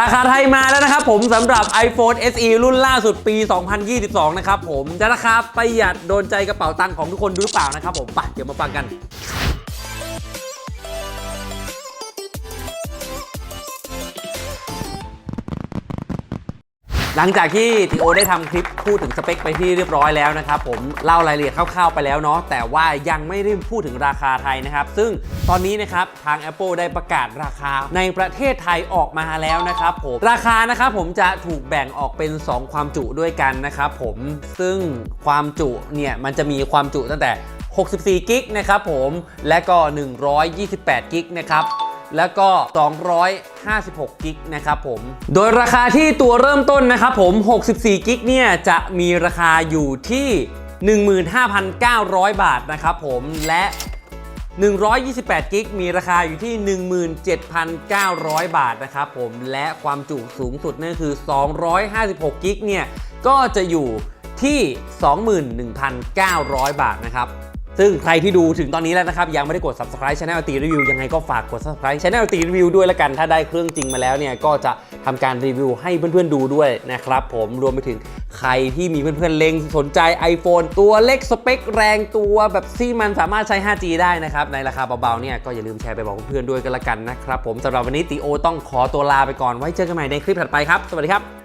ราคาไทยมาแล้วนะครับผมสำหรับ iPhone SE รุ่นล่าสุดปี 2022 นะครับผมจะราคาประหยัดโดนใจกระเป๋าตังค์ของทุกคนหรือเปล่านะครับผมไปเดี๋ยวมาฟังกัน หลังจากที่ทีโอได้ทำคลิปพูดถึงสเปคไปที่เรียบร้อยแล้วนะครับผมเล่ารายละเอียดคร่าวๆไปแล้วเนาะแต่ว่ายังไม่ได้พูดถึงราคาไทยนะครับ ซึ่งตอนนี้นะครับทาง Apple ได้ประกาศราคาในประเทศไทยออกมาแล้วนะครับผมราคานะครับผมจะถูกแบ่งออกเป็น 2 ความจุด้วยกันนะครับผมซึ่งความจุเนี่ยมันจะมีความจุตั้งแต่ 64 กิกนะครับผมและก็ 128 กิกนะครับ แล้วก็ 256กิกนะครับผม โดยราคาที่ตัวเริ่มต้นนะครับผม 64กิกเนี่ยจะมีราคาอยู่ที่ 15,900 บาทนะครับผมและ 128กิกมีราคาอยู่ที่ 17,900 บาทนะครับผมและความจุสูงสุดนั่นคือ 256กิกเนี่ยก็จะอยู่ที่ 21,900 บาทนะครับ ซึ่งใครที่ดูถึงตอนนี้แล้วนะครับ ยังไม่ได้กด subscribe channel ตีรีวิวยังไงก็ฝากกด subscribe channel ตีรีวิวด้วยละกัน ถ้าได้เครื่องจริงมาแล้วเนี่ยก็จะทำการรีวิวให้เพื่อนๆดูด้วยนะครับผมรวมไปถึงใครที่มีเพื่อนๆเล็งสนใจ iPhone ตัวเล็กสเปคแรงตัวแบบที่มันสามารถใช้ 5G ได้นะครับ ในราคาเบาๆเนี่ยก็อย่าลืมแชร์ไปบอกเพื่อนๆด้วยกันละกันนะครับผมสำหรับวันนี้ตีโอต้องขอตัวลาไปก่อนไว้เจอกันใหม่ในคลิปถัดไปครับสวัสดีครับ